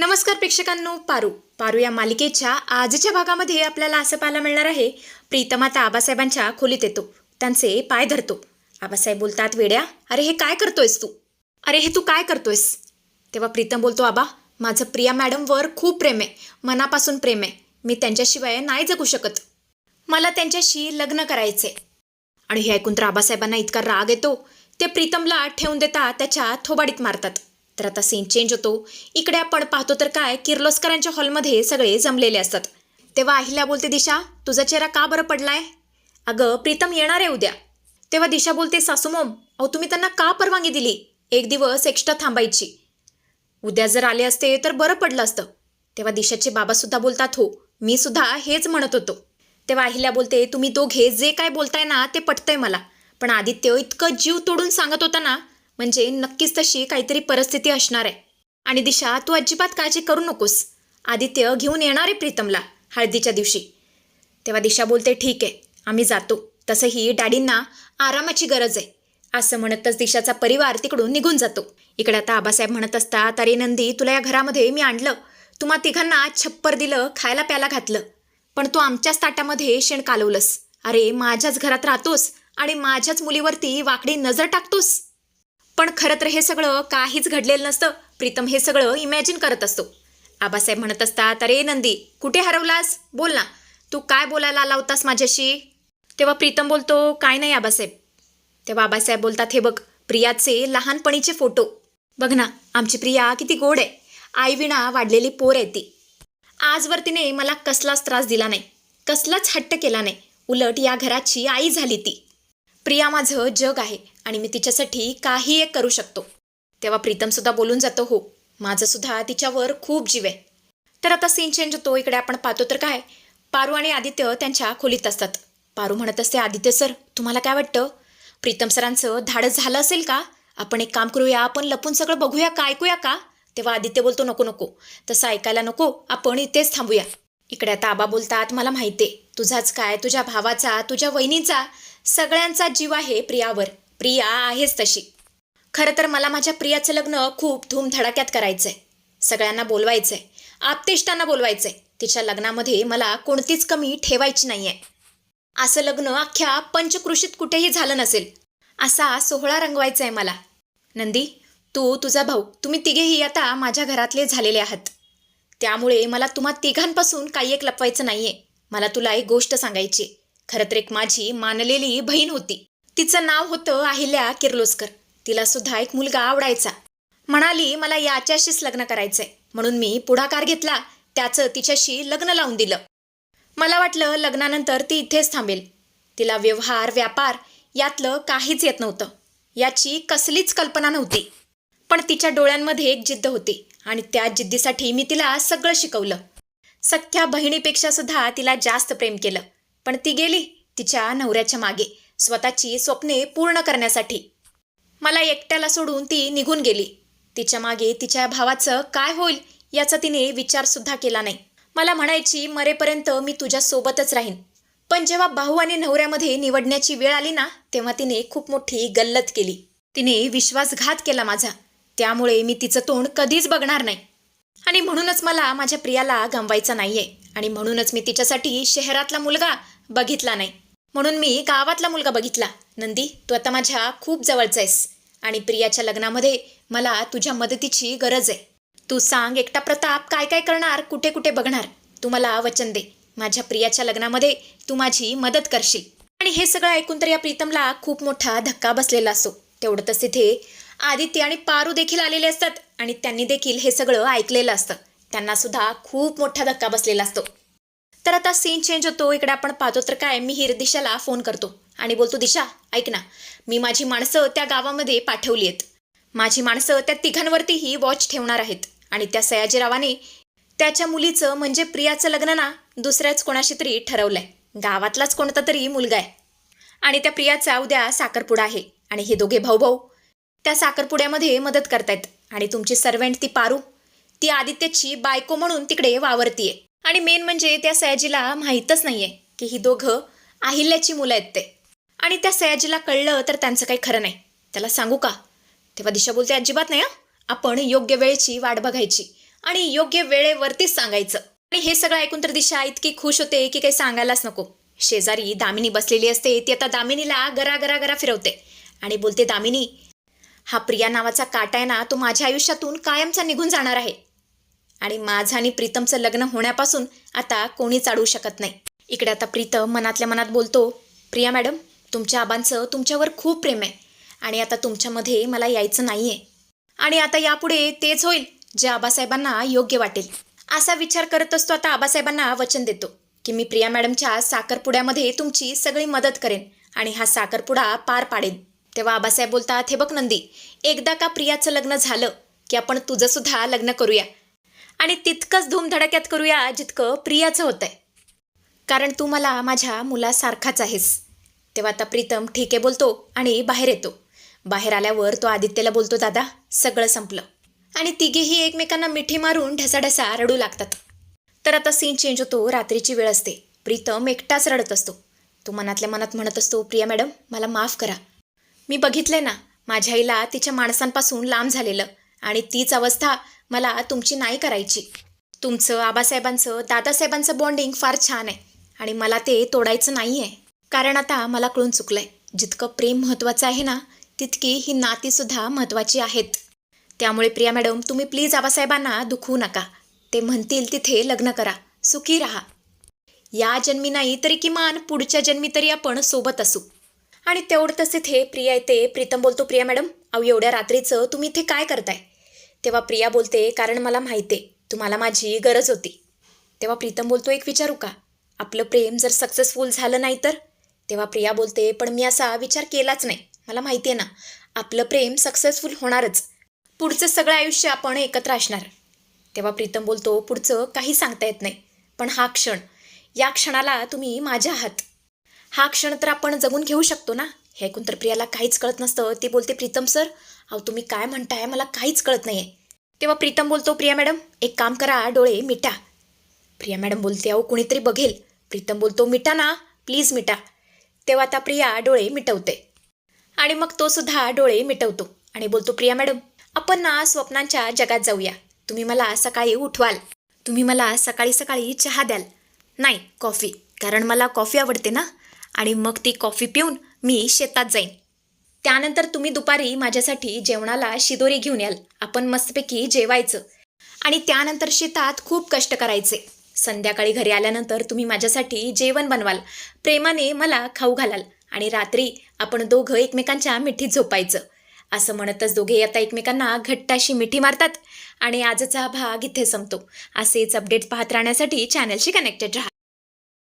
नमस्कार प्रेक्षकांनो पारू. पारू या मालिकेच्या आजच्या भागामध्ये आपल्याला असं पाहायला मिळणार आहे प्रीतम आता आबासाहेबांच्या खोलीत येतो. त्यांचे पाय धरतो. आबासाहेब बोलतात वेड्या अरे हे काय करतोयस तू? अरे हे तू काय करतोयस? तेव्हा प्रीतम बोलतो आबा माझं प्रिया मॅडमवर खूप प्रेम आहे. मनापासून प्रेम आहे. मी त्यांच्याशिवाय नाही जगू शकत. मला त्यांच्याशी लग्न करायचे आणि हे ऐकून तर आबासाहेबांना इतका राग येतो. ते प्रीतमला ठेवून देता त्याच्या थोबाडीत मारतात. तर आता सीन चेंज होतो. इकडे आपण पाहतो तर काय किर्लोस्करांच्या हॉलमध्ये सगळे जमलेले असतात. तेव्हा अहिल्या बोलते दिशा तुझा चेहरा का बरं पडलाय? अगं प्रीतम येणार आहे उद्या. तेव्हा दिशा बोलते सासूमोम अहो तुम्ही त्यांना का परवानगी दिली? एक दिवस एक्स्ट्रा थांबायची. उद्या जर आले असते तर बरं पडलं असतं. तेव्हा दिशाचे बाबासुद्धा बोलतात हो मी सुद्धा हेच म्हणत होतो. तेव्हा अहिल्या बोलते तुम्ही दोघे जे काय बोलताय ना ते पटतंय मला. पण आदित्य इतकं जीव तोडून सांगत होता ना म्हणजे नक्कीच तशी काहीतरी परिस्थिती असणार आहे. आणि दिशा तू अजिबात काळजी करू नकोस. आदित्य घेऊन येणार आहे प्रीतमला हळदीच्या दिवशी. तेव्हा दिशा बोलते ठीक आहे आम्ही जातो. तसंही डॅडींना आरामाची गरज आहे. असं म्हणतच दिशाचा परिवार तिकडून निघून जातो. इकडे आता आबासाहेब म्हणत असतात अरे नंदी तुला या घरामध्ये मी आणलं. तुम्हा तिघांना छप्पर दिलं खायला प्यायला घातलं. पण तू आमच्याच ताटामध्ये शेण कालवलंस. अरे माझ्याच घरात राहतोस आणि माझ्याच मुलीवरती वाकडी नजर टाकतोस. पण खरं तर हे सगळं काहीच घडलेलं नसतं. प्रीतम हे सगळं इमॅजिन करत असतो. आबासाहेब म्हणत असतात अरे नंदी कुठे हरवलास? बोल ना. तू काय बोलायला आला होतास माझ्याशी? तेव्हा प्रीतम बोलतो काय नाही आबासाहेब. तेव्हा आबासाहेब बोलतात हे बघ प्रियाचे लहानपणीचे फोटो. बघ ना आमची प्रिया किती गोड आहे. आईविणा वाढलेली पोर आहे ती. आजवर तिने मला कसलाच त्रास दिला नाही. कसलाच हट्ट केला नाही. उलट या घराची आई झाली ती. प्रिया माझं जग आहे आणि मी तिच्यासाठी काही एक करू शकतो. तेव्हा प्रीतमसुद्धा बोलून जातो हो माझं सुद्धा तिच्यावर खूप जीव आहे. तर आता सीन चेंज होतो इकडे आपण पाहतो तर काय पारू आणि आदित्य त्यांच्या खोलीत असतात. पारू म्हणत असते आदित्य सर तुम्हाला काय वाटतं? प्रीतम सरांचं धाडस झालं असेल का? आपण एक काम करूया आपण लपून सगळं बघूया का ऐकूया का? तेव्हा आदित्य बोलतो नको नको. तसं ऐकायला नको आपण इथेच थांबूया. इकडे आता आबा बोलतात मला माहिती आहे तुझाच काय तुझ्या भावाचा तुझ्या वहिनीचा सगळ्यांचा जीव आहे प्रियावर. प्रिया आहेच तशी. खरं तर मला माझ्या प्रियाचं लग्न खूप धूमधडाक्यात करायचंय. सगळ्यांना बोलवायचंय. आपतेष्टांना बोलवायचंय. तिच्या लग्नामध्ये मला कोणतीच कमी ठेवायची नाहीये. असं लग्न अख्ख्या पंचकृषीत कुठेही झालं नसेल. असा सोहळा रंगवायचा आहे मला. नंदी तू तुझा भाऊ तुम्ही तिघेही आता माझ्या घरातले झालेले आहात. त्यामुळे मला तुम्हा तिघांपासून काही एक लपवायचं नाहीये. मला तुला एक गोष्ट सांगायची आहे. खरं तर एक माझी मानलेली बहीण होती. तिचं नाव होतं अहिल्या किर्लोस्कर. तिला सुद्धा एक मुलगा आवडायचा. म्हणाली मला याच्याशीच लग्न करायचंय. म्हणून मी पुढाकार घेतला. त्याचं तिच्याशी लग्न लावून दिलं. मला वाटलं लग्नानंतर ती इथेच थांबेल. तिला व्यवहार व्यापार यातलं काहीच येत नव्हतं. याची कसलीच कल्पना नव्हती. पण तिच्या डोळ्यांमध्ये एक जिद्द होती आणि त्या जिद्दीसाठी मी तिला सगळं शिकवलं. सख्या बहिणीपेक्षा सुद्धा तिला जास्त प्रेम केलं. पण ती गेली तिच्या नवऱ्याच्या मागे स्वतःची स्वप्ने पूर्ण करण्यासाठी. मला एकट्याला सोडून ती निघून गेली. तिच्यामागे तिच्या भावाचं काय होईल याचा तिने विचारसुद्धा केला नाही. मला म्हणायची मरेपर्यंत मी तुझ्या सोबतच राहीन. पण जेव्हा भाऊ आणि नवऱ्यामध्ये निवडण्याची वेळ आली ना तेव्हा तिने खूप मोठी गल्लत केली. तिने विश्वासघात केला माझा. त्यामुळे मी तिचं तोंड कधीच बघणार नाही. आणि म्हणूनच मला माझ्या प्रियाला गमवायचा नाहीये. आणि म्हणूनच मी तिच्यासाठी शहरातला मुलगा बघितला नाही. म्हणून मी गावातला मुलगा बघितला. नंदी तू आता माझ्या खूप जवळचा आहेस आणि प्रियाच्या लग्नामध्ये मला तुझ्या मदतीची गरज आहे. तू सांग एकटा प्रताप काय काय करणार कुठे कुठे बघणार? तू मला वचन दे. माझ्या प्रियाच्या लग्नामध्ये तू माझी मदत करशील. आणि हे सगळं ऐकून तर या प्रीतमला खूप मोठा धक्का बसलेला असतो तेवढंच तिथे आदित्य आणि पारू देखील आलेले असतात आणि त्यांनी देखील हे सगळं ऐकलेलं असतं. त्यांना सुद्धा खूप मोठा धक्का बसलेला असतो. तर आता सीन चेंज होतो इकडे आपण पाहतो तर काय मी हिर दिशाला फोन करतो आणि बोलतो दिशा ऐक ना मी माझी माणसं त्या गावामध्ये पाठवली आहेत. माझी माणसं त्या तिघांवरतीही वॉच ठेवणार आहेत आणि त्या सयाजीरावाने त्याच्या मुलीचं म्हणजे प्रियाचं लग्न ना दुसऱ्याच कोणाशी तरी ठरवलंय. गावातलाच कोणता तरी मुलगा आहे. आणि त्या प्रियाचा उद्या साखरपुडा आहे आणि हे दोघे भाऊ भाऊ त्या साखरपुड्यामध्ये मदत करतायत. आणि तुमची सर्वेंट ती पारू ती आदित्यची बायको म्हणून तिकडे वावरतीये. आणि मेन म्हणजे त्या सयाजीला माहीतच नाहीये की ही दोघं अहिल्याची मुलं आहेत ते. आणि त्या सयाजीला कळलं तर त्यांचं काही खरं नाही. त्याला सांगू का? तेव्हा दिशा बोलते अजिबात नाही आपण योग्य वेळेची वाट बघायची आणि योग्य वेळेवरतीच सांगायचं. आणि हे सगळं ऐकून तर दिशा इतकी खुश होते की काही सांगायलाच नको. शेजारी दामिनी बसलेली असते ती आता दामिनीला गरा गरा गरा फिरवते. आणि बोलते दामिनी हा प्रिया नावाचा काटा आहे ना तो माझ्या आयुष्यातून कायमचा निघून जाणार आहे. आणि माझं आणि प्रीतमचं लग्न होण्यापासून आता कोणीच अडवू शकत नाही. इकडे आता प्रीतम मनातल्या मनात बोलतो प्रिया मॅडम तुमच्या आबांचं तुमच्यावर खूप प्रेम आहे आणि आता तुमच्यामध्ये मला यायचं नाही आहे आणि आता यापुढे तेच होईल जे आबासाहेबांना योग्य वाटेल. असा विचार करत असतो आता आबासाहेबांना वचन देतो की मी प्रिया मॅडमच्या साखरपुड्यामध्ये तुमची सगळी मदत करेन आणि हा साखरपुडा पार पाडेन. तेव्हा आबासाहेब बोलतात हे बघ नंदी एकदा का प्रियाचं लग्न झालं की आपण तुझंसुद्धा लग्न करूया. आणि तितकंच धूमधडाक्यात करूया जितकं प्रियाचं होतंय. कारण तू मला माझ्या मुलासारखाच आहेस. तेव्हा आता प्रीतम ठीक आहे बोलतो आणि बाहेर येतो. बाहेर आल्यावर तो आदित्यला बोलतो दादा सगळं संपलं. आणि तिघेही एकमेकांना मिठी मारून ढसाढसा रडू लागतात. तर आता सीन चेंज होतो रात्रीची वेळ असते. प्रीतम एकटाच रडत असतो. तो मनातल्या मनात म्हणत असतो प्रिया मॅडम मला माफ करा. मी बघितलंय ना माझ्या आईला तिच्या माणसांपासून लांब झालेलं आणि तीच अवस्था मला तुमची नाही करायची. तुमचं आबासाहेबांचं दादासाहेबांचं बॉन्डिंग फार छान आहे आणि मला ते तोडायचं नाही आहे कारण आता मला कळून चुकलं आहे जितकं प्रेम महत्त्वाचं आहे ना तितकी ही नातीसुद्धा महत्त्वाची आहेत. त्यामुळे प्रिया मॅडम तुम्ही प्लीज आबासाहेबांना दुखवू नका. ते म्हणतील तिथे लग्न करा. सुखी राहा. या जन्मी नाही तरी किमान पुढच्या जन्मी तरी आपण सोबत असू. आणि तेवढं तिथे प्रिया येते. प्रीतम बोलतो प्रिया मॅडम अहो एवढ्या रात्रीचं तुम्ही इथे काय करताय? तेव्हा प्रिया बोलते कारण मला माहिती आहे तुम्हाला माझी गरज होती. तेव्हा प्रीतम बोलतो एक विचारू का? आपलं प्रेम जर सक्सेसफुल झालं नाही तर? तेव्हा प्रिया बोलते पण मी असा विचार केलाच नाही. मला माहिती आहे ना आपलं प्रेम सक्सेसफुल होणारच. पुढचं सगळं आयुष्य आपण एकत्र असणार. तेव्हा प्रीतम बोलतो पुढचं काही सांगता येत नाही. पण हा क्षण या क्षणाला तुम्ही माझ्या आहात. हा क्षण तर आपण जगून घेऊ शकतो ना? हे ऐकून तर प्रियाला काहीच कळत नसतं. ती बोलते प्रीतम सर अहो तुम्ही काय म्हणताय? मला काहीच कळत नाही आहे तेव्हा प्रीतम बोलतो प्रिया मॅडम एक काम करा डोळे मिटा. प्रिया मॅडम बोलते अहो कुणीतरी बघेल. प्रीतम बोलतो मिटा ना प्लीज मिटा. तेव्हा आता प्रिया डोळे मिटवते. आणि मग तो सुद्धा डोळे मिटवतो आणि बोलतो प्रिया मॅडम आपण ना स्वप्नांच्या जगात जाऊया. तुम्ही मला सकाळी उठवाल. तुम्ही मला सकाळी सकाळी चहा द्याल. नाही कॉफी कारण मला कॉफी आवडते ना. आणि मग ती कॉफी पिऊन मी शेतात जाईन. त्यानंतर तुम्ही दुपारी माझ्यासाठी जेवणाला शिदोरी घेऊन याल. आपण मस्तपैकी जेवायचं. आणि त्यानंतर शेतात खूप कष्ट करायचे. संध्याकाळी घरी आल्यानंतर तुम्ही माझ्यासाठी जेवण बनवाल. प्रेमाने मला खाऊ घालाल. आणि रात्री आपण दोघं एकमेकांच्या मिठीत झोपायचं. असं म्हणतच दोघे आता एकमेकांना घट्ट अशी मिठी मारतात. आणि आजचा हा भाग इथे संपतो. असेच अपडेट पाहत राहण्यासाठी चॅनलशी कनेक्टेड राहा.